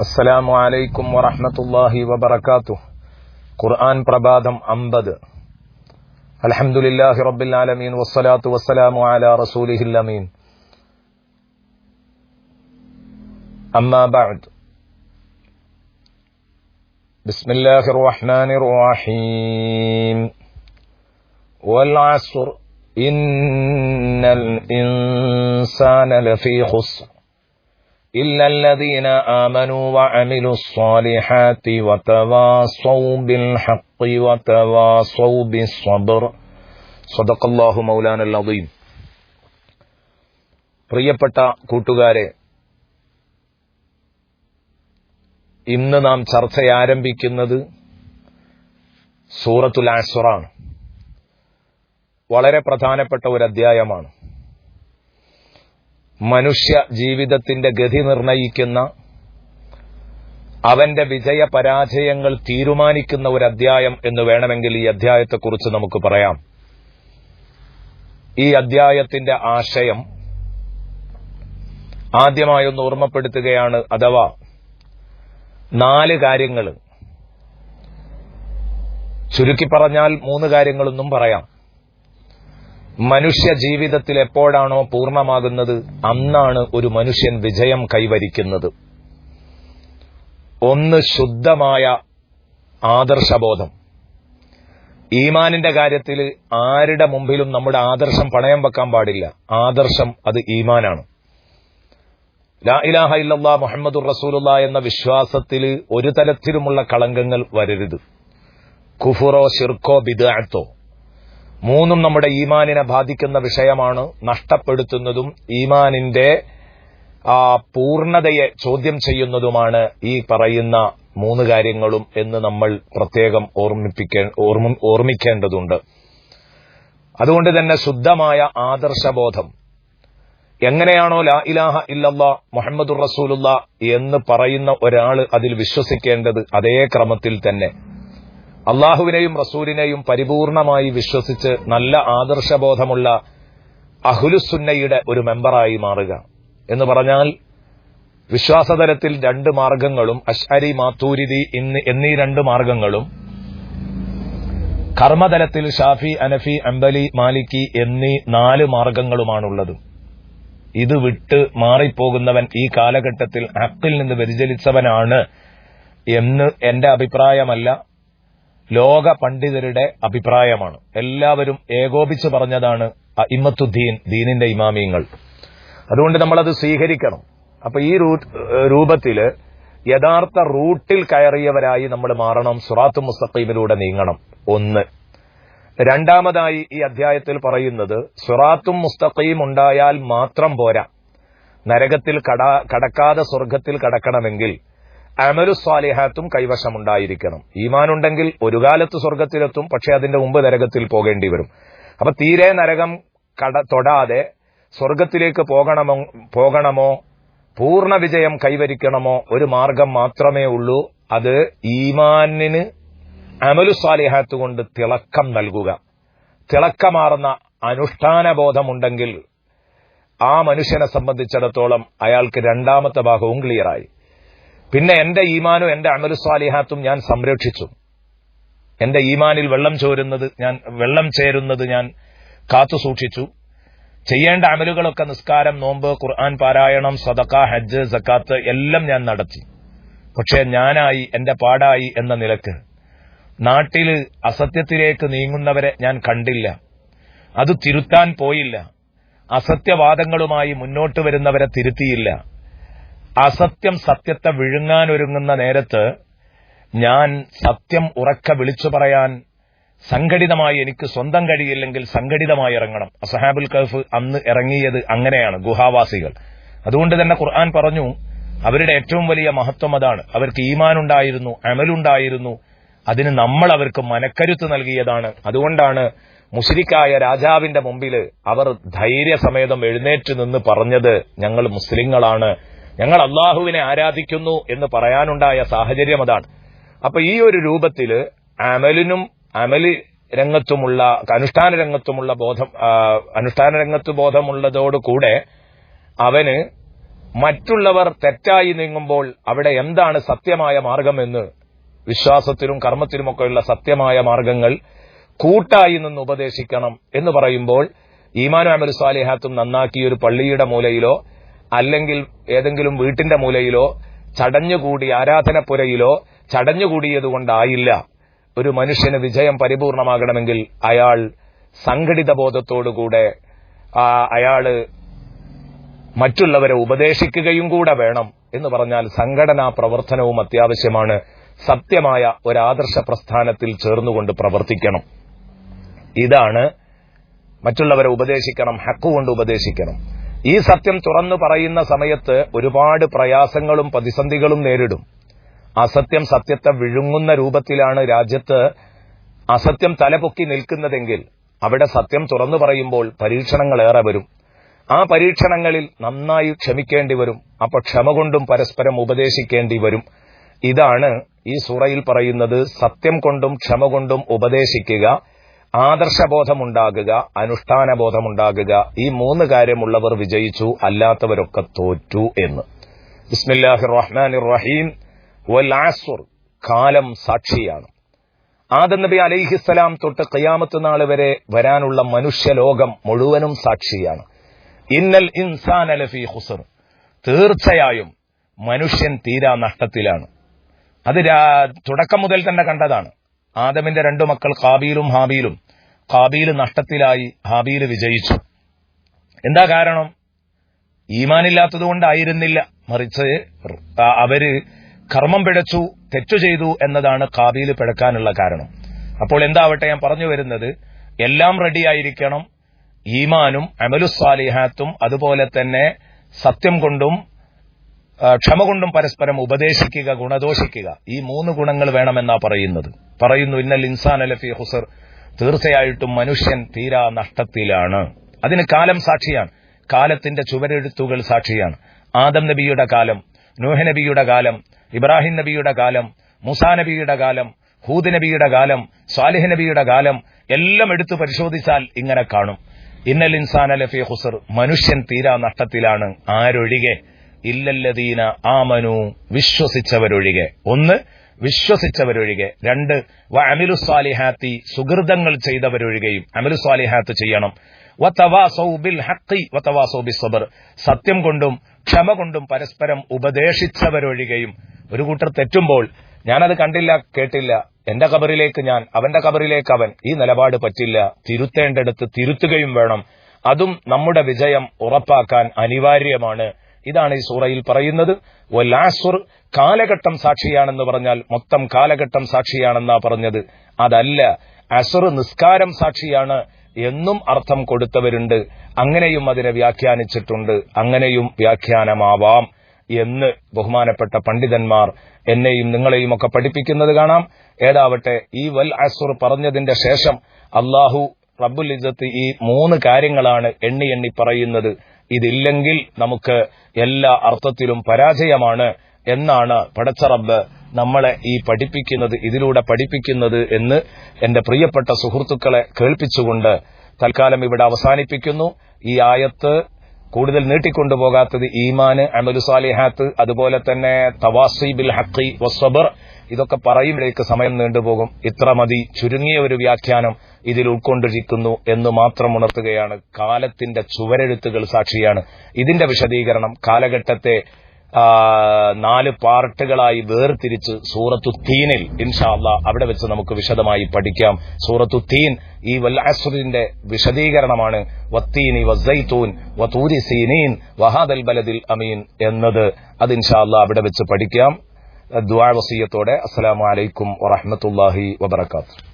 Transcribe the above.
അസ്സലാമു അലൈക്കും വറഹ്മത്തുള്ളാഹി വബറകാതുഹു ഖുർആൻ പ്രഭാതം അമ്പത് അൽഹംദുലില്ലാഹി റബ്ബിൽ ആലമീൻ വസ്സലാത്തു വസ്സലാമു അലാ റസൂലിഹിൽ അമീൻ അമ്മാ ബഅദ് ബിസ്മില്ലാഹിർ റഹ്മാനിർ റഹീം വൽ അസ്ർ ഇന്നൽ ഇൻസാന ലഫീ ഖുസ്ർ إلا الذين آمنوا وعملوا الصالحات وتواصوا بالحق وتواصوا بالصبر صدق الله مولانا العظيم പ്രിയപ്പെട്ട കൂട്ടുകാരെ ഇന്ന് നാം ചർച്ച ആരംഭിക്കുന്നത് സൂറത്തുൽ ആസുറാണ് വളരെ പ്രധാനപ്പെട്ട ഒരു അധ്യായമാണ് മനുഷ്യ ജീവിതത്തിന്റെ ഗതി നിർണയിക്കുന്ന അവന്റെ വിജയ പരാജയങ്ങൾ തീരുമാനിക്കുന്ന ഒരു അധ്യായം എന്ന് വേണമെങ്കിൽ ഈ അധ്യായത്തെക്കുറിച്ച് നമുക്ക് പറയാം. ഈ അധ്യായത്തിന്റെ ആശയം ആദ്യമായൊന്ന് ഓർമ്മപ്പെടുത്തുകയാണ് അഥവാ നാല് കാര്യങ്ങൾ ചുരുക്കി പറഞ്ഞാൽ മൂന്ന് കാര്യങ്ങളൊന്നും പറയാം. മനുഷ്യ ജീവിതത്തിൽ എപ്പോഴാണോ പൂർണമാകുന്നത് അന്നാണ് ഒരു മനുഷ്യൻ വിജയം കൈവരിക്കുന്നത്. ഒന്ന് ശുദ്ധമായ ആദർശബോധം. ഈമാനിന്റെ കാര്യത്തിൽ ആരുടെ മുമ്പിലും നമ്മുടെ ആദർശം പണയം വെക്കാൻ പാടില്ല. ആദർശം അത് ഈമാനാണ്. ലാ ഇലാഹ ഇല്ലല്ലാ മുഹമ്മദുർ റസൂലുള്ള എന്ന വിശ്വാസത്തിൽ ഒരു തരത്തിലുമുള്ള കളങ്കങ്ങൾ വരരുത്. കുഫുറോ ഷിർക്കോ ബിദാത്തോ മൂന്നും നമ്മുടെ ഈമാനിനെ ബാധിക്കുന്ന വിഷയമാണ് നഷ്ടപ്പെടുത്തുന്നതും ഈമാനിന്റെ ആ പൂർണതയെ ചോദ്യം ചെയ്യുന്നതുമാണ് ഈ പറയുന്ന മൂന്ന് കാര്യങ്ങളും എന്ന് നമ്മൾ പ്രത്യേകം ഓർമ്മിപ്പിക്കേ ഓർമ്മിക്കേണ്ടതുണ്ട്. അതുകൊണ്ട് തന്നെ ശുദ്ധമായ ആദർശബോധം. എങ്ങനെയാണോ ലാ ഇലാഹ ഇല്ലല്ല മുഹമ്മദുർ റസൂലുള്ള എന്ന് പറയുന്ന ഒരാൾ അതിൽ വിശ്വസിക്കേണ്ടത് അതേ ക്രമത്തിൽ തന്നെ. അള്ളാഹുവിനെയും റസൂലിനെയും പരിപൂർണമായി വിശ്വസിച്ച് നല്ല ആദർശബോധമുള്ള അഹുലുസുന്നയുടെ ഒരു മെമ്പറായി മാറുക. എന്ന് പറഞ്ഞാൽ വിശ്വാസതലത്തിൽ രണ്ട് മാർഗങ്ങളും അഷ്അരി മാത്തൂരിദി എന്നീ രണ്ട് മാർഗങ്ങളും കർമ്മതലത്തിൽ ഷാഫി അനഫി അംബലി മാലിക്കി എന്നീ നാല് മാർഗങ്ങളുമാണുള്ളത്. ഇത് വിട്ട് മാറിപ്പോകുന്നവൻ ഈ കാലഘട്ടത്തിൽ ഹക്കിൽ നിന്ന് വ്യതിചലിച്ചവനാണ് എന്ന് എന്റെ അഭിപ്രായമല്ല. ലോക പണ്ഡിതരുടെ അഭിപ്രായമാണ്. എല്ലാവരും ഏകോപിച്ച് പറഞ്ഞതാണ് ഇമ്മത്തുദ്ദീൻ ദീനിന്റെ ഇമാമിയങ്ങൾ. അതുകൊണ്ട് നമ്മളത് സ്വീകരിക്കണം. അപ്പൊ ഈ രൂപത്തിൽ യഥാർത്ഥ റൂട്ടിൽ കയറിയവരായി നമ്മൾ മാറണം സുറാത്ത് മുസ്തഖീമിലൂടെ നീങ്ങണം. ഒന്ന്. രണ്ടാമതായി ഈ അധ്യായത്തിൽ പറയുന്നത് സുറാത്തും മുസ്തഖീം ഉണ്ടായാൽ മാത്രം പോരാ. നരകത്തിൽ കടക്കാതെ സ്വർഗത്തിൽ കടക്കണമെങ്കിൽ അമലു സ്വാലിഹാത്തും കൈവശമുണ്ടായിരിക്കണം. ഈമാനുണ്ടെങ്കിൽ ഒരു കാലത്ത് സ്വർഗത്തിലെത്തും പക്ഷെ അതിന്റെ മുമ്പ് നരകത്തിൽ പോകേണ്ടി വരും. അപ്പൊ തീരെ നരകം കട തൊടാതെ സ്വർഗത്തിലേക്ക് പോകണമോ പോകണമോ പൂർണ വിജയം കൈവരിക്കണമോ ഒരു മാർഗം മാത്രമേ ഉള്ളൂ. അത് ഈമാനിന് അമലു സ്വാലിഹാത്ത് കൊണ്ട് തിളക്കം നൽകുക. തിളക്കമാർന്ന അനുഷ്ഠാന ബോധമുണ്ടെങ്കിൽ ആ മനുഷ്യനെ സംബന്ധിച്ചിടത്തോളം അയാൾക്ക് രണ്ടാമത്തെ ഭാഗവും ക്ലിയറായി പിന്നെ എന്റെ ഈമാനും എന്റെ അമലു സ്വാലിഹാത്തും ഞാൻ സംരക്ഷിച്ചു. എന്റെ ഈമാനിൽ വെള്ളം ചോരുന്നത് ഞാൻ വെള്ളം ചേരുന്നത് ഞാൻ കാത്തു സൂക്ഷിച്ചു. ചെയ്യേണ്ട അമലുകളൊക്കെ നിസ്കാരം നോമ്പ് ഖുർആൻ പാരായണം സദക്ക ഹജ്ജ് സക്കാത്ത് എല്ലാം ഞാൻ നടത്തി. പക്ഷേ ഞാനായി എന്റെ പാടായി എന്ന നിലയ്ക്ക് നാട്ടിൽ അസത്യത്തിലേക്ക് നീങ്ങുന്നവരെ ഞാൻ കണ്ടില്ല. അത് തിരുത്താൻ പോയില്ല. അസത്യവാദങ്ങളുമായി മുന്നോട്ട് വരുന്നവരെ തിരുത്തിയില്ല. അസത്യം സത്യത്തെ വിഴുങ്ങാനൊരുങ്ങുന്ന നേരത്ത് ഞാൻ സത്യം ഉറക്ക വിളിച്ചു പറയാൻ സംഘടിതമായി എനിക്ക് സ്വന്തം കഴിയില്ലെങ്കിൽ സംഘടിതമായി ഇറങ്ങണം. അസഹാബുൽ കഫ് അന്ന് ഇറങ്ങിയത് അങ്ങനെയാണ് ഗുഹാവാസികൾ. അതുകൊണ്ട് തന്നെ ഖുർആൻ പറഞ്ഞു അവരുടെ ഏറ്റവും വലിയ മഹത്വം അതാണ്. അവർക്ക് ഈമാനുണ്ടായിരുന്നു അമലുണ്ടായിരുന്നു. അതിന് നമ്മൾ അവർക്ക് മനക്കരുത്ത് നൽകിയതാണ്. അതുകൊണ്ടാണ് മുസ്ലിക്കായ രാജാവിന്റെ മുമ്പിൽ അവർ ധൈര്യസമേതം എഴുന്നേറ്റ് നിന്ന് പറഞ്ഞത് ഞങ്ങൾ മുസ്ലിങ്ങളാണ്. ഞങ്ങൾ അള്ളാഹുവിനെ ആരാധിക്കുന്നു എന്ന് പറയാനുണ്ടായ സാഹചര്യം അതാണ്. അപ്പൊ ഈ ഒരു രൂപത്തിൽ അമലിനും അമലി രംഗത്തുമുള്ള അനുഷ്ഠാന രംഗത്തുമുള്ള ബോധം അനുഷ്ഠാന രംഗത്ത് ബോധമുള്ളതോടുകൂടെ അവന് മറ്റുള്ളവർ തെറ്റായി നീങ്ങുമ്പോൾ അവിടെ എന്താണ് സത്യമായ മാർഗമെന്ന് വിശ്വാസത്തിലും കർമ്മത്തിലുമൊക്കെയുള്ള സത്യമായ മാർഗങ്ങൾ കൂട്ടായി നിന്ന് ഉപദേശിക്കണം എന്ന് പറയുമ്പോൾ ഈമാനു അമൽ സ്വാലിഹാത്തും നന്നാക്കിയൊരു പള്ളിയുടെ മൂലയിലോ അല്ലെങ്കിൽ ഏതെങ്കിലും വീട്ടിന്റെ മൂലയിലോ ചടഞ്ഞുകൂടി ആരാധനപ്പുരയിലോ ചടഞ്ഞുകൂടിയതുകൊണ്ടായില്ല. ഒരു മനുഷ്യന് വിജയം പരിപൂർണമാകണമെങ്കിൽ അയാൾ സംഘടിത ബോധത്തോടുകൂടെ അയാൾ മറ്റുള്ളവരെ ഉപദേശിക്കുകയും കൂടെ വേണം എന്ന് പറഞ്ഞാൽ സംഘടനാ പ്രവർത്തനവും അത്യാവശ്യമാണ്. സത്യമായ ഒരാദർശ പ്രസ്ഥാനത്തിൽ ചേർന്നുകൊണ്ട് പ്രവർത്തിക്കണം. ഇതാണ് മറ്റുള്ളവരെ ഉപദേശിക്കണം ഹക്കുകൊണ്ട് ഉപദേശിക്കണം. ഈ സത്യം തുറന്നു പറയുന്ന സമയത്ത് ഒരുപാട് പ്രയാസങ്ങളും പ്രതിസന്ധികളും നേരിടും. അസത്യം സത്യത്തെ വിഴുങ്ങുന്ന രൂപത്തിലാണ് രാജ്യത്ത് അസത്യം തലപൊക്കി നിൽക്കുന്നതെങ്കിൽ അവിടെ സത്യം തുറന്നു പറയുമ്പോൾ പരീക്ഷണങ്ങൾ ഏറെ വരും. ആ പരീക്ഷണങ്ങളിൽ നന്നായി ക്ഷമിക്കേണ്ടി വരും. അപ്പൊ ക്ഷമ കൊണ്ടും പരസ്പരം ഉപദേശിക്കേണ്ടി വരും. ഇതാണ് ഈ സൂറയിൽ പറയുന്നത് സത്യം കൊണ്ടും ക്ഷമ കൊണ്ടും ഉപദേശിക്കുക. ആദർശബോധമുണ്ടാകുക അനുഷ്ഠാന ബോധമുണ്ടാകുക ഈ മൂന്ന് കാര്യമുള്ളവർ വിജയിച്ചു അല്ലാത്തവരൊക്കെ തോറ്റു എന്ന്. ബിസ്മില്ലാഹി റഹ്മാൻ റഹീം വൽ ആസുർ കാലം സാക്ഷിയാണ്. ആദം നബി അലൈഹിസ്സലാം തൊട്ട് കയ്യാമത്ത് നാൾ വരെ വരാനുള്ള മനുഷ്യലോകം മുഴുവനും സാക്ഷിയാണ്. ഇന്നൽ ഇൻസാൻ അലഫി ഖുസർ. തീർച്ചയായും മനുഷ്യൻ തീരാ നഷ്ടത്തിലാണ്. അത് തുടക്കം മുതൽ തന്നെ കണ്ടതാണ്. ആദമിന്റെ രണ്ടു മക്കൾ കാബീലും ഹാബീലും. കാബീൽ നഷ്ടത്തിലായി ഹാബീൽ വിജയിച്ചു. എന്താ കാരണം? ഈമാനില്ലാത്തതുകൊണ്ടായിരുന്നില്ല. മറിച്ച് അവർ കർമ്മം പിഴച്ചു തെറ്റു ചെയ്തു എന്നതാണ് കാബീൽ പിഴക്കാനുള്ള കാരണം. അപ്പോൾ എന്താവട്ടെ ഞാൻ പറഞ്ഞു വരുന്നത്? എല്ലാം റെഡിയായിരിക്കണം ഈമാനും അമലുസ്വാലിഹാത്തും അതുപോലെ തന്നെ സത്യം കൊണ്ടും ക്ഷമ കൊണ്ടും പരസ്പരം ഉപദേശിക്കുക ഗുണദോഷിക്കുക. ഈ മൂന്ന് ഗുണങ്ങൾ വേണമെന്നാ പറയുന്നത്. പറയുന്നു ഇന്നൽ ഇൻസാൻ അലഫി ഹുസർ തീർച്ചയായിട്ടും മനുഷ്യൻ തീരാ നഷ്ടത്തിലാണ്. അതിന് കാലം സാക്ഷിയാണ്. കാലത്തിന്റെ ചുവരെഴുത്തുകൾ സാക്ഷിയാണ്. ആദം നബിയുടെ കാലം നൂഹനബിയുടെ കാലം ഇബ്രാഹിം നബിയുടെ കാലം മുസാ നബിയുടെ കാലം ഹൂദ് നബിയുടെ കാലം സ്വാലിഹ് നബിയുടെ കാലം എല്ലാം എടുത്തു പരിശോധിച്ചാൽ ഇങ്ങനെ കാണും. ഇന്നൽ ഇൻസാൻ അലഫി ഹുസർ മനുഷ്യൻ തീരാ നഷ്ടത്തിലാണ് ആരൊഴികെ? ഇല്ലല്ലദീന ആമനു വിശ്വസിച്ചവരൊഴികെ. ഒന്ന് വിശ്വസിച്ചവരൊഴികെ. രണ്ട് വ അമിലു സ്വാലിഹാത്തി സുഹൃതങ്ങൾ ചെയ്തവരൊഴികെയും അമിലു സ്വാലിഹാത്ത് ചെയ്യണം. സത്യം കൊണ്ടും ക്ഷമ കൊണ്ടും പരസ്പരം ഉപദേശിച്ചവരൊഴികെയും. ഒരു കൂട്ടർ തെറ്റുമ്പോൾ ഞാനത് കണ്ടില്ല കേട്ടില്ല. എന്റെ കബറിലേക്ക് ഞാൻ അവന്റെ കബറിലേക്ക് അവൻ ഈ നിലപാട് പറ്റില്ല. തിരുത്തേണ്ടടുത്ത് തിരുത്തുകയും വേണം. അതും നമ്മുടെ വിജയം ഉറപ്പാക്കാൻ അനിവാര്യമാണ്. ഇതാണ് ഈ സൂറയിൽ പറയുന്നത്. വല്ലാസുർ കാലഘട്ടം സാക്ഷിയാണെന്ന് പറഞ്ഞാൽ മൊത്തം കാലഘട്ടം സാക്ഷിയാണെന്നാ പറഞ്ഞത്. അതല്ല അസുർ നിസ്കാരം സാക്ഷിയാണ് എന്നും അർത്ഥം കൊടുത്തവരുണ്ട്. അങ്ങനെയും അതിനെ വ്യാഖ്യാനിച്ചിട്ടുണ്ട്. അങ്ങനെയും വ്യാഖ്യാനമാവാം എന്ന് ബഹുമാനപ്പെട്ട പണ്ഡിതന്മാർ എന്നെയും നിങ്ങളെയും ഒക്കെ പഠിപ്പിക്കുന്നത് കാണാം. ഏതാവട്ടെ ഈ വൽ അസുർ പറഞ്ഞതിന്റെ ശേഷം അള്ളാഹു റബ്ബുൽ ഇസത്ത് ഈ മൂന്ന് കാര്യങ്ങളാണ് എണ്ണി എണ്ണി പറയുന്നത്. ഇതില്ലെങ്കിൽ നമുക്ക് എല്ലാ അർത്ഥത്തിലും പരാജയമാണ് എന്നാണ് പടച്ചറബ് നമ്മളെ ഈ പഠിപ്പിക്കുന്നത് ഇതിലൂടെ പഠിപ്പിക്കുന്നത് എന്ന് എന്റെ പ്രിയപ്പെട്ട സുഹൃത്തുക്കളെ കേൾപ്പിച്ചുകൊണ്ട് തൽക്കാലം ഇവിടെ അവസാനിപ്പിക്കുന്നു. ഈ ആയത്ത് കൂടുതൽ നീട്ടിക്കൊണ്ടുപോകാത്തത് ഈമാന് അമലുസാലിഹാത്ത് അതുപോലെ തന്നെ തവാസി ബിൽ ഹക്കി വസ്വബർ ഇതൊക്കെ പറയുമ്പോഴേക്ക് സമയം നീണ്ടുപോകും. ഇത്ര മതി ചുരുങ്ങിയ ഒരു വ്യാഖ്യാനം ഇതിൽ ഉൾക്കൊണ്ടിരിക്കുന്നു എന്ന് മാത്രം ഉണർത്തുകയാണ് കാലത്തിന്റെ ചുവരെഴുത്തുകൾ സാക്ഷിയാണ്. ഇതിന്റെ വിശദീകരണം കാലഘട്ടത്തെ നാല് പാർട്ടുകളായി വേർതിരിച്ച് സൂറത്തു തീനിൽ ഇൻഷാല്ല അവിടെ വെച്ച് നമുക്ക് വിശദമായി പഠിക്കാം. സൂറത്തു തീൻ ഈ വല്ലാസുറിന്റെ വിശദീകരണമാണ്. വത്തീനി വസൈത്തൂൻ വതൂരി സീനീൻ വഹാദൽ ബലദിൽ അമീൻ എന്നത് അത് ഇൻഷാല്ല അവിടെ വെച്ച് പഠിക്കാം. ദ്വാവസീയത്തോടെ വസീയത്തോടെ. അസ്സലാമു അലൈക്കും വറഹ്മത്തുള്ളാഹി വബറകാതുഹു.